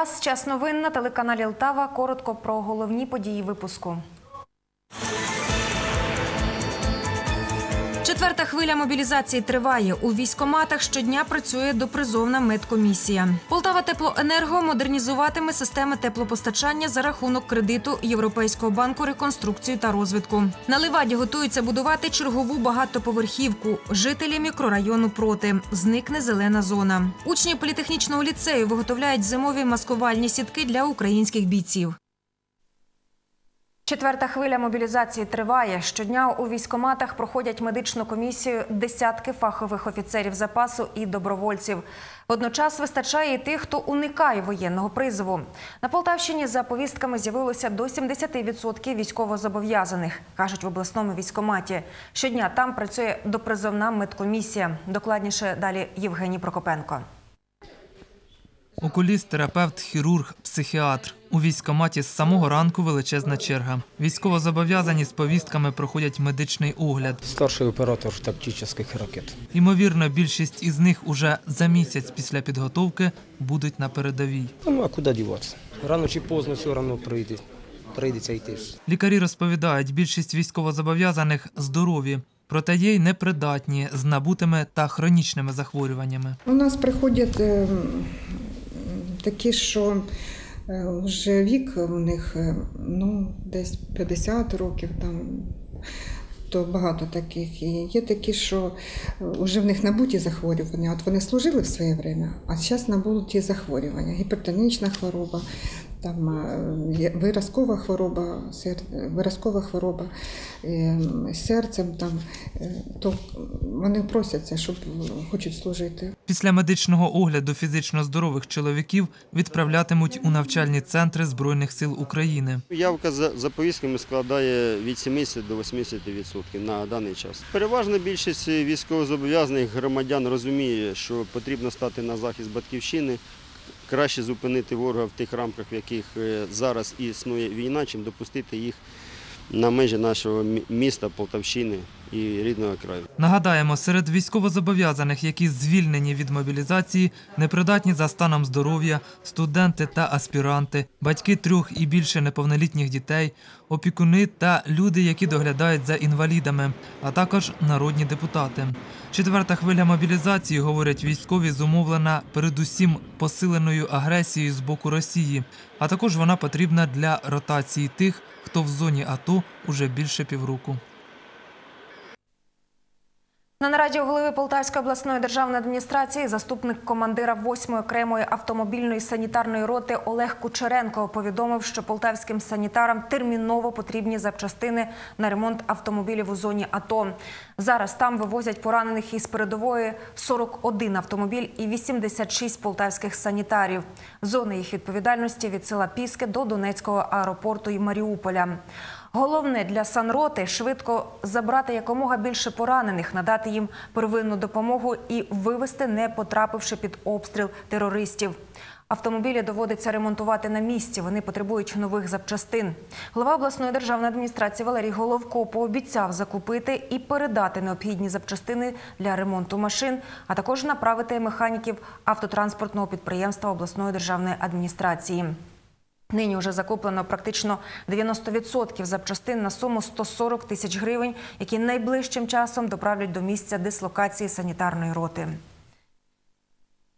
Вас. Час новин на телеканалі Лтава. Коротко про головні події випуску. Четверта хвиля мобілізації триває. У військоматах щодня працює допризовна медкомісія. Полтава Теплоенерго модернізуватиме системи теплопостачання за рахунок кредиту Європейського банку реконструкції та розвитку. На Ливаді готуються будувати чергову багатоповерхівку. Жителі мікрорайону проти. Зникне зелена зона. Учні політехнічного ліцею виготовляють зимові маскувальні сітки для українських бійців. Четверта хвиля мобілізації триває. Щодня у військоматах проходять медичну комісію десятки фахових офіцерів запасу і добровольців. Водночас вистачає і тих, хто уникає воєнного призову. На Полтавщині за повістками з'явилося до 70% військовозобов'язаних, кажуть в обласному військоматі. Щодня там працює допризовна медкомісія. Докладніше далі Євгеній Прокопенко. Окуліст, терапевт, хірург, психіатр. У військкоматі з самого ранку величезна черга. Військовозобов'язані з повістками проходять медичний огляд. Старший оператор тактичних ракет. Ймовірно, більшість із них уже за місяць після підготовки будуть на передовій. Ну а куди діватися? Рано чи поздно все одно прийде. Прийдеться йти. Лікарі розповідають, більшість військовозобов'язаних здорові, проте є й непридатні з набутими та хронічними захворюваннями. У нас приходять е, такі, що вже вік у них е, ну, десь 50 років, там, то багато таких. І є такі, що вже в них набуті захворювання. От вони служили в своє время, а зараз набуті захворювання, гіпертонічна хвороба. Там е, виразкова хвороба, виразкова хвороба е, серцем, там, е, то вони просяться, щоб хочуть служити. Після медичного огляду фізично здорових чоловіків відправлятимуть у навчальні центри Збройних сил України. Явка за, за повістками складає від 70 до 80% на даний час. Переважна більшість військовозобов'язаних громадян розуміє, що потрібно стати на захист батьківщини, краще зупинити ворога в тих рамках, в яких е, зараз існує війна, чим допустити їх на межі нашого міста, Полтавщини і рідного краю. Нагадаємо, серед військовозобов'язаних, які звільнені від мобілізації, непридатні за станом здоров'я, студенти та аспіранти, батьки трьох і більше неповнолітніх дітей, опікуни та люди, які доглядають за інвалідами, а також народні депутати. Четверта хвиля мобілізації, говорять військові, зумовлена передусім посиленою агресією з боку Росії, а також вона потрібна для ротації тих, хто в зоні АТО уже більше півроку. На нараді голови Полтавської обласної державної адміністрації заступник командира 8-ї окремої автомобільної санітарної роти Олег Кучеренко повідомив, що полтавським санітарам терміново потрібні запчастини на ремонт автомобілів у зоні АТО. Зараз там вивозять поранених із передової 41 автомобіль і 86 полтавських санітарів. Зони їх відповідальності від села Піски до Донецького аеропорту і Маріуполя. Головне для санроти швидко забрати якомога більше поранених, надати їм первинну допомогу і вивести, не потрапивши під обстріл терористів. Автомобілі доводиться ремонтувати на місці. Вони потребують нових запчастин. Голова обласної державної адміністрації Валерій Головко пообіцяв закупити і передати необхідні запчастини для ремонту машин, а також направити механіків автотранспортного підприємства обласної державної адміністрації. Нині вже закуплено практично 90% запчастин на суму 140 тисяч гривень, які найближчим часом доправлять до місця дислокації санітарної роти.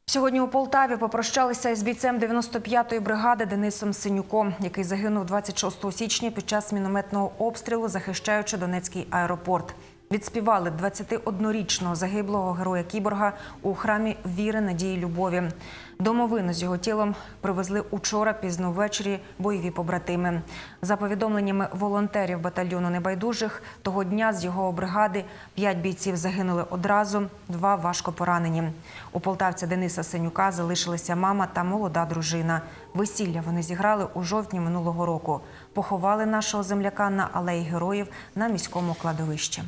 Сьогодні у Полтаві попрощалися із бійцем 95-ї бригади Денисом Синюком, який загинув 26 січня під час мінометного обстрілу, захищаючи Донецький аеропорт. Відспівали 21-річного загиблого героя Кіборга у храмі віри, надії, любові. Домовину з його тілом привезли учора пізно ввечері бойові побратими. За повідомленнями волонтерів батальйону небайдужих, того дня з його бригади п'ять бійців загинули одразу, два важко поранені. У полтавця Дениса Синюка залишилися мама та молода дружина. Весілля вони зіграли у жовтні минулого року. Поховали нашого земляка на алеї героїв на міському кладовищі.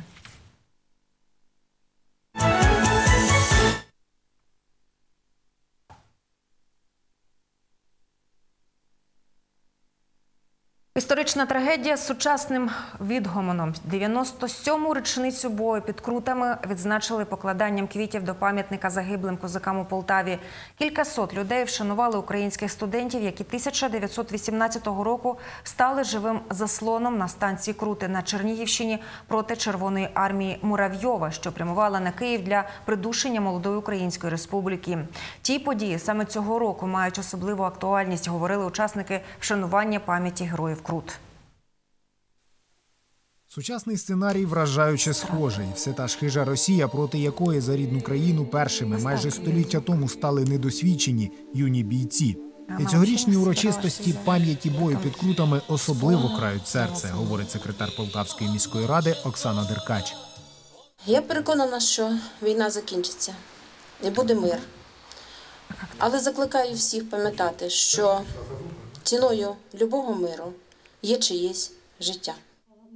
Історична трагедія з сучасним відгомоном. 97-му річницю бою під Крутами відзначили покладанням квітів до пам'ятника загиблим козакам у Полтаві. Кількасот людей вшанували українських студентів, які 1918 року стали живим заслоном на станції Крути на Чернігівщині проти Червоної армії Муравйова, що прямувала на Київ для придушення молодої української республіки. Ті події саме цього року мають особливу актуальність, говорили учасники вшанування пам'яті героїв Крут. Сучасний сценарій вражаюче схожий. Все та ж хижа Росія, проти якої за рідну країну першими майже століття тому стали недосвідчені юні бійці. І цьогорічні урочистості пам'яті бою під крутами особливо крають серце, говорить секретар Полтавської міської ради Оксана Деркач. Я переконана, що війна закінчиться і буде мир. Але закликаю всіх пам'ятати, що ціною любого миру є чиєсь життя.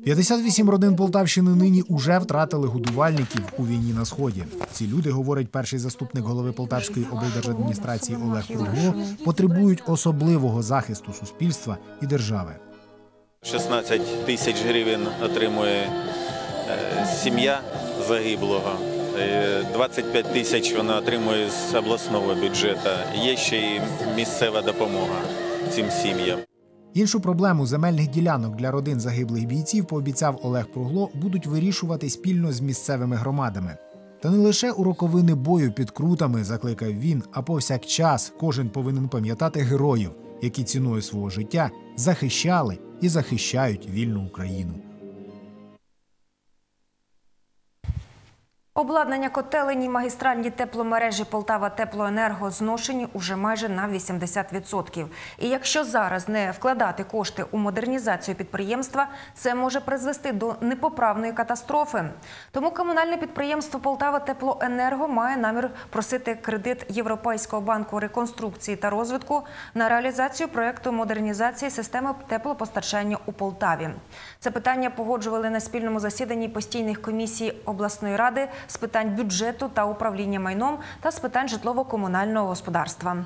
58 родин Полтавщини нині уже втратили годувальників у війні на сході. Ці люди, говорить перший заступник голови Полтавської облдержадміністрації Олег Кругло, потребують особливого захисту суспільства і держави. 16 тисяч гривень отримує е, сім'я загиблого. Е, 25 тисяч вона отримує з обласного бюджету. Є ще й місцева допомога цим сім'ям. Іншу проблему земельних ділянок для родин загиблих бійців пообіцяв Олег Пругло будуть вирішувати спільно з місцевими громадами. Та не лише у роковини бою під крутами закликав він, а повсякчас кожен повинен пам'ятати героїв, які ціною свого життя захищали і захищають вільну Україну. Обладнання котелені магістральні тепломережі Полтава Теплоенерго зношені уже майже на 80%. І якщо зараз не вкладати кошти у модернізацію підприємства, це може призвести до непоправної катастрофи. Тому комунальне підприємство Полтава Теплоенерго має намір просити кредит Європейського банку реконструкції та розвитку на реалізацію проекту модернізації системи теплопостачання у Полтаві. Це питання погоджували на спільному засіданні постійних комісій обласної ради з питань бюджету та управління майном та з питань житлово-комунального господарства.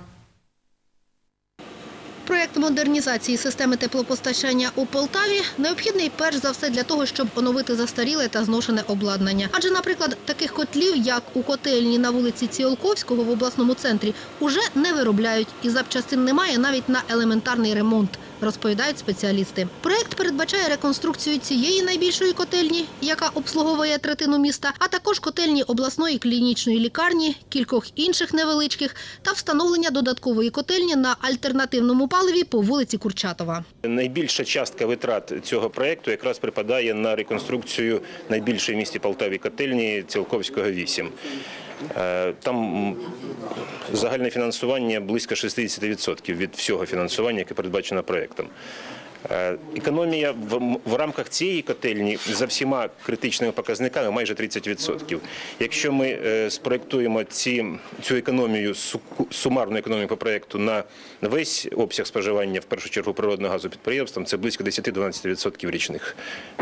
Проєкт модернізації системи теплопостачання у Полтаві необхідний перш за все для того, щоб оновити застаріле та зношене обладнання. Адже, наприклад, таких котлів, як у котельні на вулиці Ціолковського в обласному центрі, уже не виробляють і запчастин немає навіть на елементарний ремонт, розповідають спеціалісти. Проєкт передбачає реконструкцію цієї найбільшої котельні, яка обслуговує третину міста, а також котельні обласної клінічної лікарні, кількох інших невеличких та встановлення додаткової котельні на альтернативному паливі по вулиці Курчатова. Найбільша частка витрат цього проекту якраз припадає на реконструкцію найбільшої в місті Полтаві котельні Цілковського 8. Е, Там загальне фінансування близько 60% від всього фінансування, яке передбачено проектом. Е, Економія в, в рамках цієї котельні за всіма критичними показниками майже 30%. Якщо ми е, спроектуємо ці, цю економію, сумарну економію по проекту на весь обсяг споживання, в першу чергу природного газу підприємством, це близько 10-12% річних,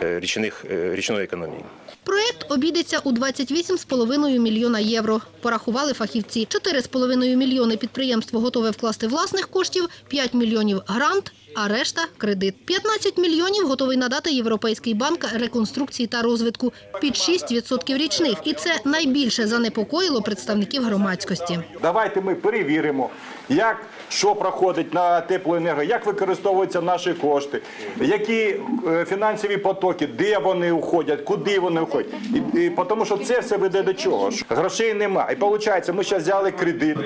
е, річних, річної економії. Проєкт обійдеться у 28,5 мільйона євро. Порахували фахівці. 4,5 мільйони підприємство готове вкласти власних коштів, 5 мільйонів – грант, а решта – кредит. 15 мільйонів готовий надати Європейський банк реконструкції та розвитку під 6% річних. І це найбільше занепокоїло представників громадськості. Давайте ми перевіримо, як що проходить на теплоенерго, як використовуються наші кошти, які е, фінансові потоки, де вони уходять, куди вони уходять. І, і, тому що це все веде до чого? Грошей нема. І виходить, ми зараз взяли кредит.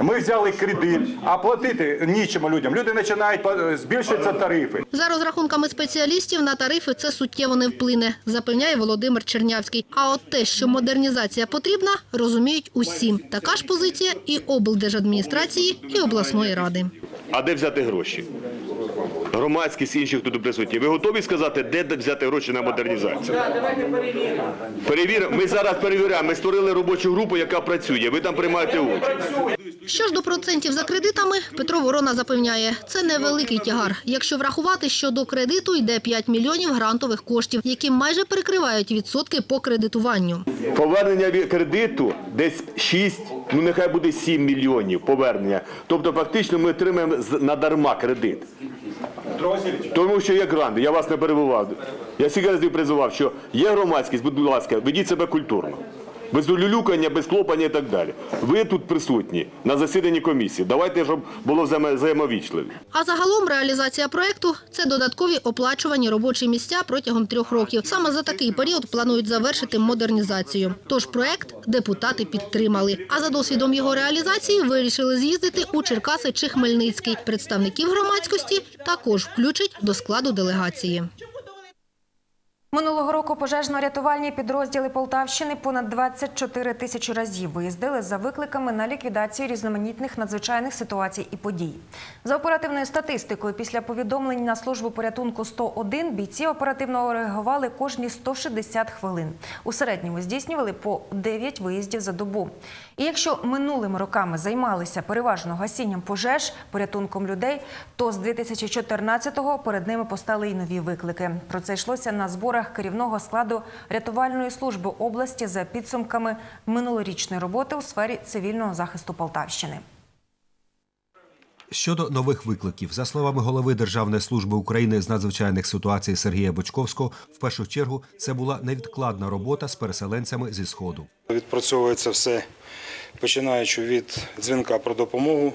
Ми взяли кредит, а платити нічому людям. Люди починають е, збільшуються тарифи. За розрахунками спеціалістів, на тарифи це суттєво не вплине, запевняє Володимир Чернявський. А от те, що модернізація потрібна, розуміють усі. Така ж позиція і облдержадміністрації, і обласної ради. А де взяти гроші? Громадськість інших хто тут присутні. Ви готові сказати, де взяти гроші на модернізацію? Давайте перевіримо. Перевіримо. Ми зараз перевіряємо. Ми створили робочу групу, яка працює. Ви там приймаєте участь. Що ж до процентів за кредитами, Петро Ворона запевняє, це невеликий тягар. Якщо врахувати, що до кредиту йде 5 мільйонів грантових коштів, які майже перекривають відсотки по кредитуванню. Повернення від кредиту десь 6, ну нехай буде 7 мільйонів повернення. Тобто фактично ми отримаємо з- надарма кредит. Тому що є гранди, я вас не перебував. Я всіх разів призивав, що є громадськість, будь ласка, ведіть себе культурно. Без улюлюкання, без клопання і так далі. Ви тут присутні на засіданні комісії. Давайте, щоб було взаємо- взаємовічливо. А загалом реалізація проекту – це додаткові оплачувані робочі місця протягом трьох років. Саме за такий період планують завершити модернізацію. Тож проект депутати підтримали. А за досвідом його реалізації вирішили з'їздити у Черкаси чи Хмельницький. Представників громадськості також включать до складу делегації. Минулого року пожежно-рятувальні підрозділи Полтавщини понад 24 тисячі разів виїздили за викликами на ліквідацію різноманітних надзвичайних ситуацій і подій. За оперативною статистикою, після повідомлень на службу порятунку 101 бійці оперативно реагували кожні 160 хвилин. У середньому здійснювали по 9 виїздів за добу. І якщо минулими роками займалися переважно гасінням пожеж, порятунком людей, то з 2014-го перед ними постали й нові виклики. Про це йшлося на зборах керівного складу рятувальної служби області за підсумками минулорічної роботи у сфері цивільного захисту Полтавщини. Щодо нових викликів, за словами голови Державної служби України з надзвичайних ситуацій Сергія Бочковського, в першу чергу це була невідкладна робота з переселенцями зі сходу. Відпрацьовується все, починаючи від дзвінка про допомогу,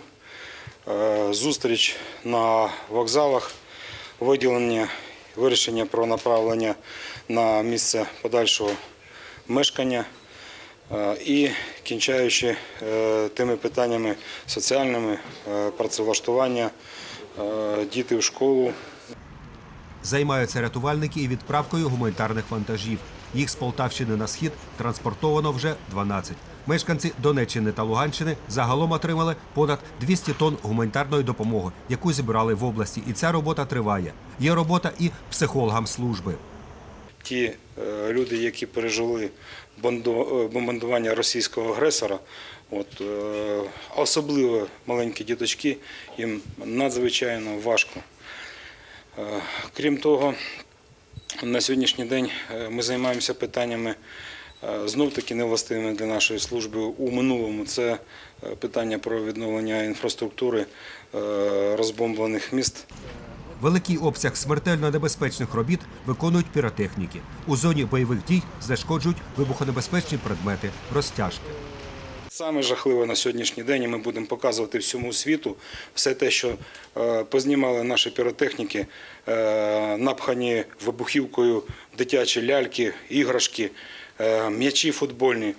е, зустріч на вокзалах, виділення, вирішення про направлення на місце подальшого мешкання е, і кінчаючи е, тими питаннями соціальними, е, працевлаштування, діти в школу, Займаються рятувальники і відправкою гуманітарних вантажів. Їх з Полтавщини на схід транспортовано вже 12. Мешканці Донеччини та Луганщини загалом отримали понад 200 тонн гуманітарної допомоги, яку зібрали в області. І ця робота триває. Є робота і психологам служби. ті е, люди, які пережили е, бомбардування російського агресора, от, е, особливо маленькі діточки, їм надзвичайно важко. Крім того, на сьогоднішній день ми займаємося питаннями знов таки невластивими для нашої служби у минулому. Це е, питання про відновлення інфраструктури е, розбомблених міст. Великий обсяг смертельно небезпечних робіт виконують піротехніки. У зоні бойових дій знешкоджують вибухонебезпечні предмети, розтяжки. Саме жахливе на сьогоднішній день, і ми будемо показувати всьому світу все те, що е, познімали наші піротехніки, е, напхані вибухівкою дитячі ляльки, іграшки, е, м'ячі футбольні,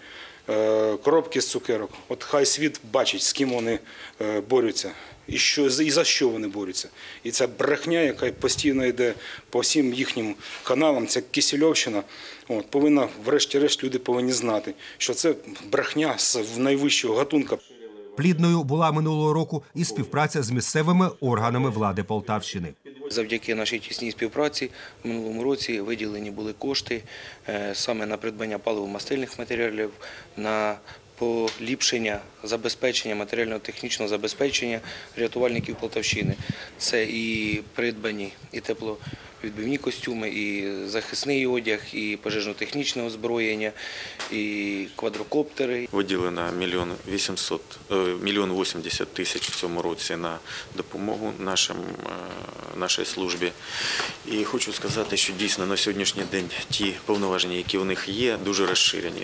е, коробки з цукерок. От хай світ бачить, з ким вони е, борються. І що і за що вони борються? І ця брехня, яка постійно йде по всім їхнім каналам, ця кисельовщина, от, повинна, врешті-решт, люди повинні знати, що це брехня з найвищого гатунка. Плідною була минулого року і співпраця з місцевими органами влади Полтавщини. Завдяки нашій тісній співпраці в минулому році виділені були кошти е, саме на придбання паливо-мастильних матеріалів, на поліпшення забезпечення, матеріально-технічного забезпечення рятувальників Полтавщини. Це і придбані і тепловідбивні костюми, і захисний одяг, і пожежно-технічне озброєння, і квадрокоптери. Виділено мільйон 800, е, мільйон 80 тисяч в цьому році на допомогу нашим, е, нашій службі. І хочу сказати, що дійсно на сьогоднішній день ті повноваження, які у них є, дуже розширені.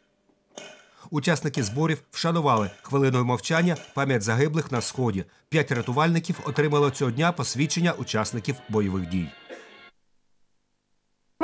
Учасники зборів вшанували хвилиною мовчання пам'ять загиблих на сході. П'ять рятувальників отримали цього дня посвідчення учасників бойових дій.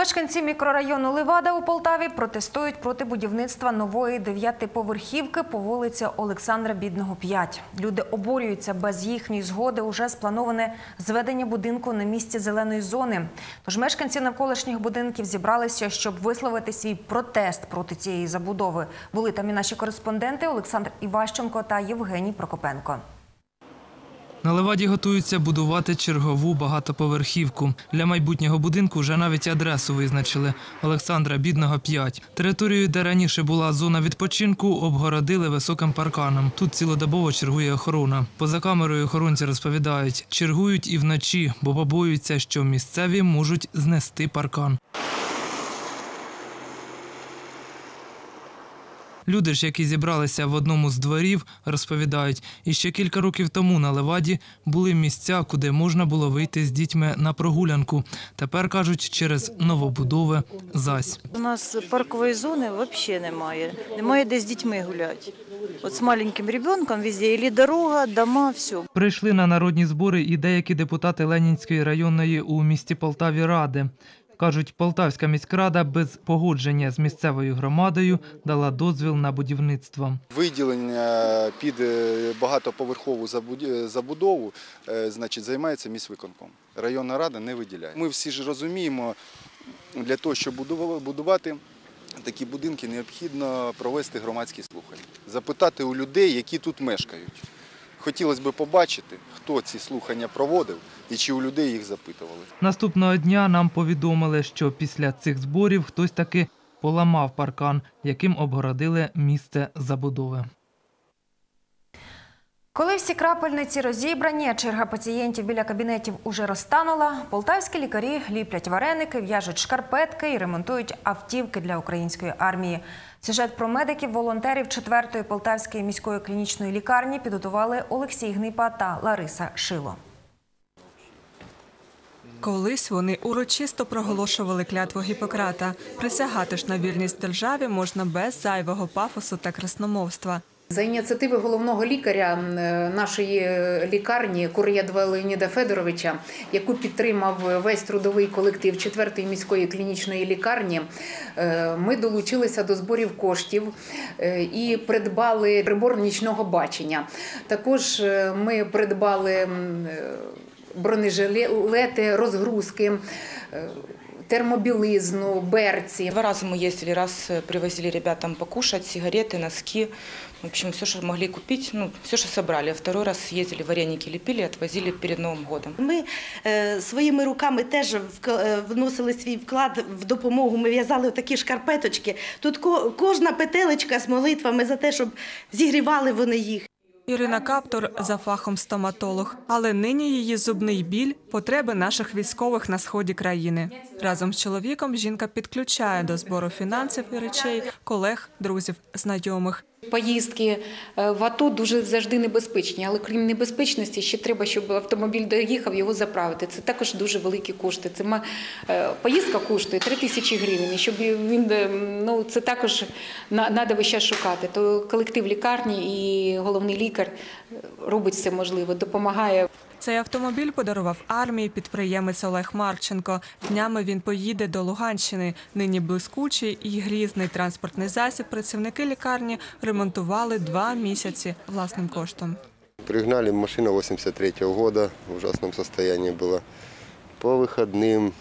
Мешканці мікрорайону Левада у Полтаві протестують проти будівництва нової дев'ятиповерхівки по вулиці Олександра Бідного, 5. Люди обурюються без їхньої згоди уже сплановане зведення будинку на місці зеленої зони. Тож мешканці навколишніх будинків зібралися, щоб висловити свій протест проти цієї забудови. Були там і наші кореспонденти Олександр Іващенко та Євгеній Прокопенко. На Леваді готуються будувати чергову багатоповерхівку. Для майбутнього будинку вже навіть адресу визначили Олександра Бідного 5. Територію, де раніше була зона відпочинку, обгородили високим парканом. Тут цілодобово чергує охорона. Поза камерою охоронці розповідають, чергують і вночі, бо побоюються, що місцеві можуть знести паркан. Люди ж, які зібралися в одному з дворів, розповідають, і ще кілька років тому на Леваді були місця, куди можна було вийти з дітьми на прогулянку. Тепер кажуть, через новобудови зась. У нас паркової зони взагалі немає. Немає де з дітьми гуляти. От з маленьким ребенком везде і дорога, дома, все. Прийшли на народні збори і деякі депутати Ленінської районної у місті Полтаві ради. Кажуть, Полтавська міськрада без погодження з місцевою громадою дала дозвіл на будівництво. Виділення під е, багатоповерхову забудову е, значить, займається міськвиконком. Районна рада не виділяє. Ми всі ж розуміємо, для того, щоб будувати такі будинки, необхідно провести громадські слухання, запитати у людей, які тут мешкають. Хотілося б побачити, хто ці слухання проводив і чи у людей їх запитували. Наступного дня нам повідомили, що після цих зборів хтось таки поламав паркан, яким обгородили місце забудови. Коли всі крапельниці розібрані, а черга пацієнтів біля кабінетів уже розтанула, полтавські лікарі ліплять вареники, в'яжуть шкарпетки і ремонтують автівки для української армії. Сюжет про медиків-волонтерів 4-ї полтавської міської клінічної лікарні підготували Олексій Гнипа та Лариса Шило. Колись вони урочисто проголошували клятву Гіппократа. Присягати ж на вірність державі можна без зайвого пафосу та красномовства. За ініціативи головного лікаря е, нашої лікарні Кур'єдва Леоніда Федоровича, яку підтримав весь трудовий колектив 4-ї міської клінічної лікарні, е, ми долучилися до зборів коштів е, і придбали прибор нічного бачення. Також ми придбали бронежилети, розгрузки. е, термобілизну, берці. Два раза мы ездили, раз э, привозили ребятам покушать, сигареты, носки, в общем, все, что могли купить, ну, все, что собрали. А второй раз ездили, вареники лепили, отвозили перед Новым годом. Ми е, своїми руками теж вк- е, вносили свій вклад в допомогу. Ми в'язали такі шкарпеточки. Тут ко- кожна петелечка з молитвами за те, щоб зігрівали вони їх. Ірина Каптор за фахом стоматолог, але нині її зубний біль потреби наших військових на сході країни. Разом з чоловіком жінка підключає до збору фінансів і речей колег, друзів, знайомих. Поїздки е, в АТО дуже завжди небезпечні, але крім небезпечності, ще треба, щоб автомобіль доїхав його заправити. Це також дуже великі кошти. Це ма- е, поїздка коштує 3 тисячі гривень. Щоб він е, ну це також треба весь час шукати. То колектив лікарні і головний лікар робить все можливе, допомагає. Цей автомобіль подарував армії підприємець Олег Марченко. Днями він поїде до Луганщини. Нині блискучий і грізний транспортний засіб працівники лікарні ремонтували два місяці власним коштом. Пригнали машина 83 года, в ужасном состоянии была. По выходным,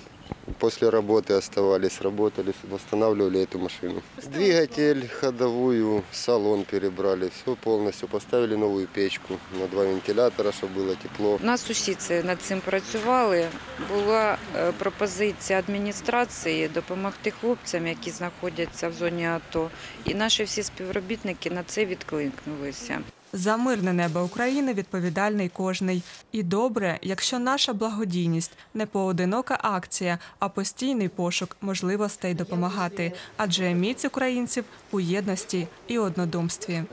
после работы оставались, работали, восстанавливали эту машину. Двигатель, ходовую, салон перебрали, все полностью. Поставили новую печку на два вентилятора, чтобы было тепло. У нас сусідці над цим працювали. Була е, пропозиція адміністрації допомогти хлопцям, які знаходяться в зоні АТО. І наші всі співробітники на це відкликнулися. За мирне небо України відповідальний кожний. І добре, якщо наша благодійність не поодинока акція, а постійний пошук можливостей допомагати. Адже міць українців у єдності і однодумстві.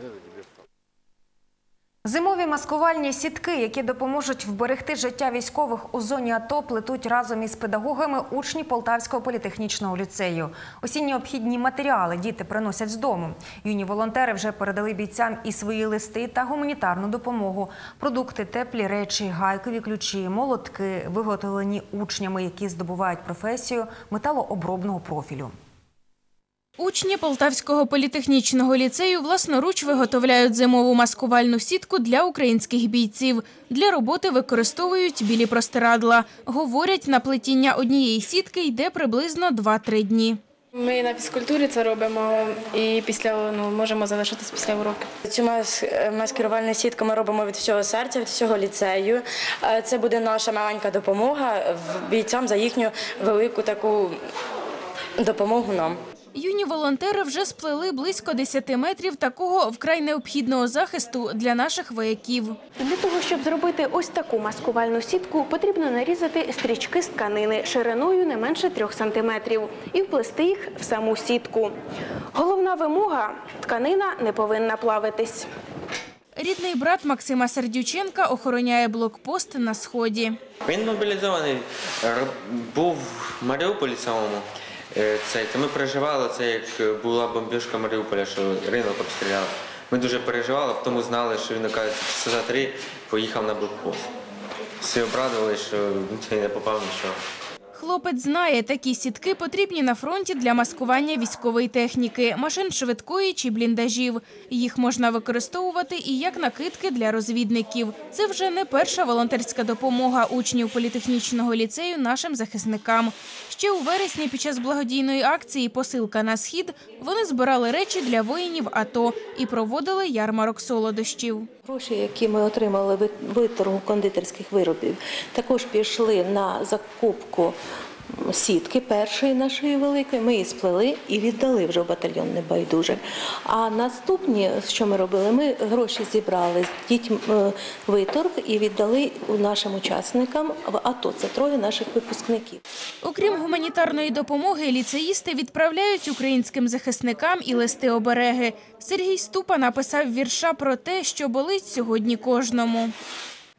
Зимові маскувальні сітки, які допоможуть вберегти життя військових у зоні АТО, плетуть разом із педагогами учні Полтавського політехнічного ліцею. Усі необхідні матеріали діти приносять з дому. Юні волонтери вже передали бійцям і свої листи та гуманітарну допомогу. Продукти, теплі речі, гайкові ключі, молотки, виготовлені учнями, які здобувають професію металообробного профілю. Учні Полтавського політехнічного ліцею власноруч виготовляють зимову маскувальну сітку для українських бійців. Для роботи використовують білі простирадла. Говорять, на плетіння однієї сітки йде приблизно 2-3 дні. Ми на фізкультурі це робимо і після ну можемо залишитись після уроків. Цю мас- маскирувальну сітку ми робимо від всього серця, від всього ліцею. Е, Це буде наша маленька допомога бійцям за їхню велику таку допомогу нам. Юні волонтери вже сплели близько 10 метрів такого вкрай необхідного захисту для наших вояків. Для того, щоб зробити ось таку маскувальну сітку, потрібно нарізати стрічки з тканини шириною не менше 3 см і вплести їх в саму сітку. Головна вимога – тканина не повинна плавитись. Рідний брат Максима Сердюченка охороняє блокпост на сході. Він мобілізований, р- був в Маріуполі самому. Е, Цей, то ми переживали це, як була бомбіжка Маріуполя, що ринок обстріляли. Ми дуже переживали, тому знали, що він, часа за три поїхав на блокпост. Всі обрадували, що він не попав нічого. Хлопець знає, такі сітки потрібні на фронті для маскування військової техніки, машин швидкої чи бліндажів. Їх можна використовувати і як накидки для розвідників. Це вже не перша волонтерська допомога учнів політехнічного ліцею нашим захисникам. Ще у вересні під час благодійної акції Посилка на схід вони збирали речі для воїнів АТО і проводили ярмарок солодощів. Гроші, які ми отримали від виторгу кондитерських виробів, також пішли на закупку сітки першої нашої великої. Ми її сплели і віддали вже в батальйон небайдужих. А наступні, що ми робили, ми гроші зібрали з дітьми е, виторг і віддали нашим учасникам в АТО. Це троє наших випускників. Окрім гуманітарної допомоги, ліцеїсти відправляють українським захисникам і листи обереги. Сергій Ступа написав вірша про те, що болить сьогодні кожному.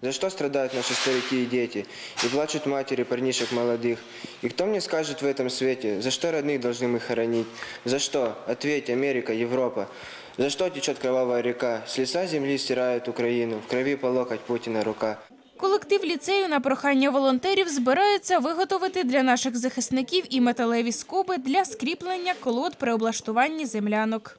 За что страдают наши старики и дети? И плачут матери парнишек молодых. И кто мне скажет в этом свете, за что родных должны мы хоронить? За что? Ответь, Америка, Европа. За что течет кровавая река? С лица земли стирает Украину, в крови по локоть Путина рука. Колектив ліцею на прохання волонтерів збирається виготовити для наших захисників і металеві скоби для скріплення колод при облаштуванні землянок.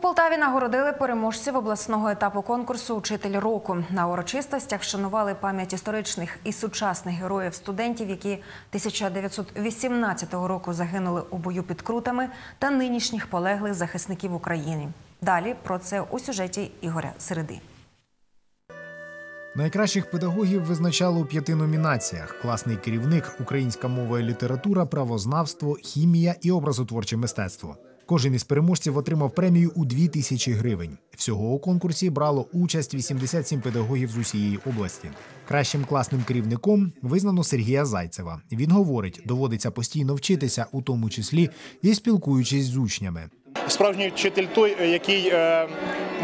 Полтаві нагородили переможців обласного етапу конкурсу Учитель року. На урочистостях вшанували пам'ять історичних і сучасних героїв студентів, які 1918 року загинули у бою під крутами, та нинішніх полеглих захисників України. Далі про це у сюжеті Ігоря Середи. Найкращих педагогів визначали у п'яти номінаціях: класний керівник, українська мова і література, правознавство, хімія і образотворче мистецтво. Кожен із переможців отримав премію у 2 тисячі гривень. Всього у конкурсі брало участь 87 педагогів з усієї області. Кращим класним керівником визнано Сергія Зайцева. Він говорить, доводиться постійно вчитися, у тому числі і спілкуючись з учнями. Справжній вчитель той, е, який е,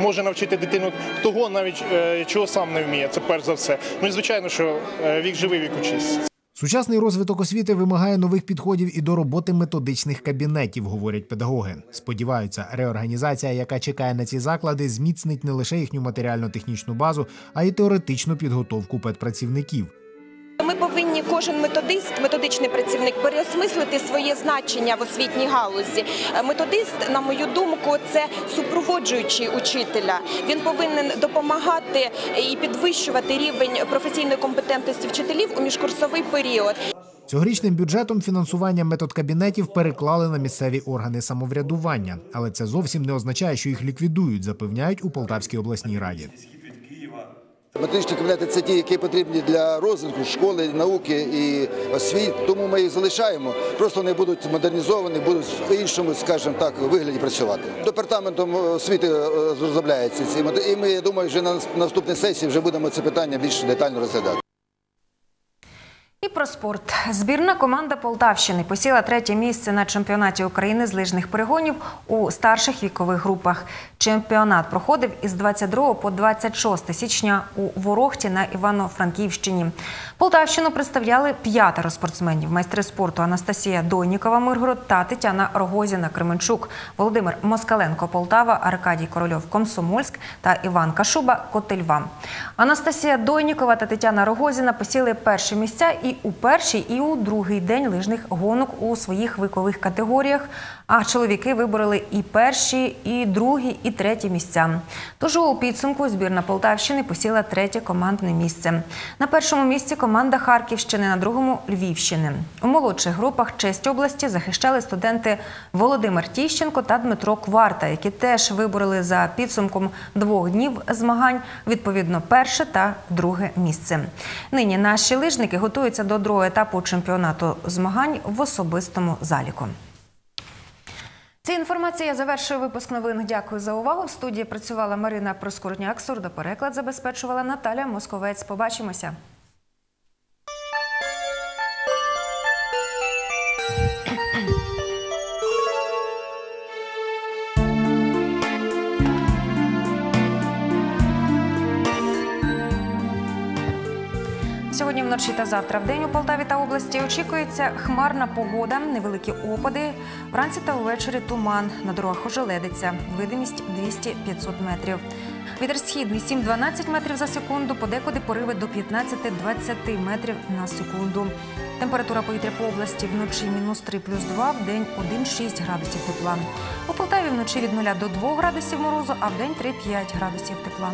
може навчити дитину того, навіть е, чого сам не вміє. Це перш за все. Ну і звичайно, що вік живий, вік учись. Сучасний розвиток освіти вимагає нових підходів і до роботи методичних кабінетів, говорять педагоги. Сподіваються, реорганізація, яка чекає на ці заклади, зміцнить не лише їхню матеріально-технічну базу, а й теоретичну підготовку педпрацівників. Кожен методист, методичний працівник переосмислити своє значення в освітній галузі. Е, Методист, на мою думку, це супроводжуючий учителя. Він повинен допомагати і підвищувати рівень професійної компетентності вчителів у міжкурсовий період. Цьогорічним бюджетом фінансування методкабінетів переклали на місцеві органи самоврядування, але це зовсім не означає, що їх ліквідують, запевняють у Полтавській обласній раді. Методичні кабінети це ті, які потрібні для розвитку школи, науки і освіт. Тому ми їх залишаємо. Просто вони будуть модернізовані, будуть в іншому, скажімо так, вигляді працювати. Департаментом освіти е, розробляються ці мод- і ми я думаю, вже на наступній сесії вже будемо це питання більш детально розглядати. І про спорт. Збірна команда Полтавщини посіла третє місце на чемпіонаті України з лижних перегонів у старших вікових групах. Чемпіонат проходив із 22 по 26 січня у Ворохті на Івано-Франківщині. Полтавщину представляли п'ятеро спортсменів: майстри спорту Анастасія Дойнікова Миргород та Тетяна Рогозіна Кременчук, Володимир Москаленко Полтава, Аркадій Корольов Комсомольськ та Іван Кашуба Котельва. Анастасія Дойнікова та Тетяна Рогозіна посіли перші місця і у перший, і у другий день лижних гонок у своїх вікових категоріях. А чоловіки вибороли і перші, і другі, і треті місця. Тож у підсумку збірна Полтавщини посіла третє командне місце. На першому місці команда Харківщини, на другому Львівщини. У молодших групах честь області захищали студенти Володимир Тіщенко та Дмитро Кварта, які теж вибороли за підсумком двох днів змагань відповідно перше та друге місце. Нині наші лижники готуються до другого етапу чемпіонату змагань в особистому заліку. Ця інформація завершує випуск новин. Дякую за увагу. В студії працювала Марина Проскурняк. Сурдопереклад забезпечувала Наталя Московець. Побачимося. Сьогодні вночі та завтра в день у Полтаві та області очікується хмарна погода, невеликі опади. Вранці та увечері туман. На дорогах ожеледиться. Видимість 200-500 метрів. Вітер східний 7-12 метрів за секунду, подекуди пориви до 15-20 метрів на секунду. Температура повітря по області вночі мінус 3 плюс 2, в день 1-6 градусів тепла. У Полтаві вночі від 0 до 2 градусів морозу, а в день 3-5 градусів тепла.